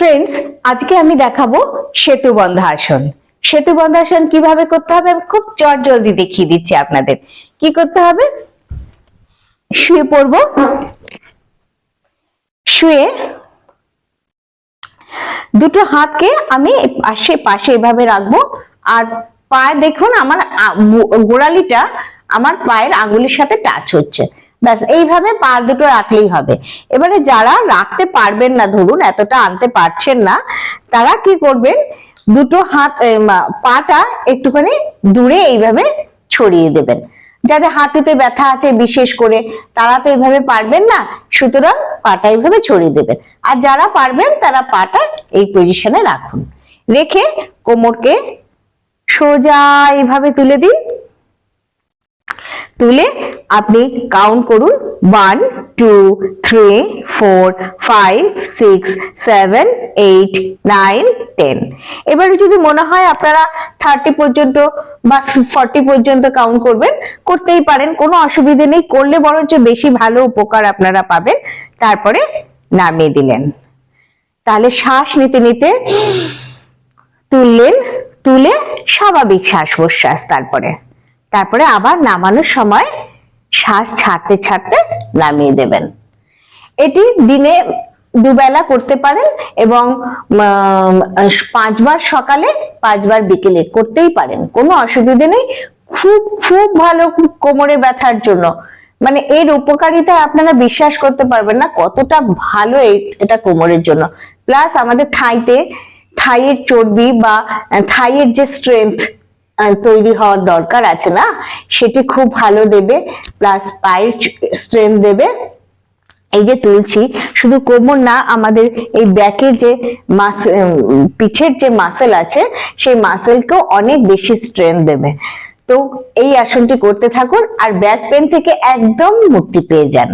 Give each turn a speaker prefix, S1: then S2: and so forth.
S1: Friends আজকে আমি দেখাবো সেতু বন্ধাসন সেতু বন্ধাসন কীভাবে করতে হবে? আমি খুব চট জলদি দেখিয়ে দিচ্ছি আপনাদের। কি করতে হবে? শুয়ে পড়ব। শুয়ে দুটো হাতকে আমি পাশে পাশে এভাবে রাখব। আর পায়ে দেখুন, আমার গোড়ালিটা আমার পায়ের আঙ্গুলির সাথে টাচ হচ্ছে। ব্যাস, এইভাবে পা দুটো রাখলেই হবে। এবারে যারা রাখতে পারবেন না, ধরুন এতটা আনতে পারছেন না, তারা কি করবেন? দুটো হাত পাটা একটুখানি দূরে এইভাবে ছড়িয়ে দেবেন। যাদের হাঁটুতে ব্যথা আছে বিশেষ করে, তারা তো এইভাবে পারবেন না, সুতরাং পাটা এইভাবে ছড়িয়ে দেবেন। আর যারা পারবেন, তারা পাটা এই পজিশনে রাখুন। রেখে কোমরকে সোজা এইভাবে তুলে দিন। তুলে আপনি কাউন্ট করুন one two three four five six seven eight nine ten এবারে যদি মনে হয় আপনারা থার্টি পর্যন্ত বা ফর্টি পর্যন্ত কাউন্ট করবেন, করতেই পারেন, কোনো অসুবিধে নেই, করলে বরঞ্চ বেশি ভালো উপকার আপনারা পাবেন। তারপরে নামিয়ে দিলেন। তাহলে শ্বাস নিতে নিতে তুললেন, তুলে স্বাভাবিক শ্বাস প্রশ্বাস তারপরে। তারপরে আবার নামানোর সময় শ্বাস ছাড়তে ছাড়তে নামিয়ে দেবেন। এটি দিনে দুবেলা করতে পারেন এবং পাঁচবার সকালে, পাঁচবার বিকেলে করতেই পারেন। কোনো অসুবিধে নেই। খুব খুব ভালো কোমরে ব্যথার জন্য। মানে এর উপকারিতা আপনারা বিশ্বাস করতে পারবেন না কতটা ভালো এটা কোমরের জন্য। প্লাস আমাদের থাইতে, থাইয়ের চর্বি বা থাইয়ের যে স্ট্রেংথ তৈরি হওয়ার দরকার আছে না? সেটি খুব ভালো দেবে প্লাস পায়ের স্ট্রেংথ দেবে। এই যে তুলছি, শুধু কোমর না, আমাদের এই ব্যাকের যে মাস পিঠের যে মাসেল আছে, সেই মাসেলকেও অনেক বেশি স্ট্রেংথ দেবে। তো এই আসনটি করতে থাকুন, আর ব্যাক পেন থেকে একদম মুক্তি পেয়ে যান।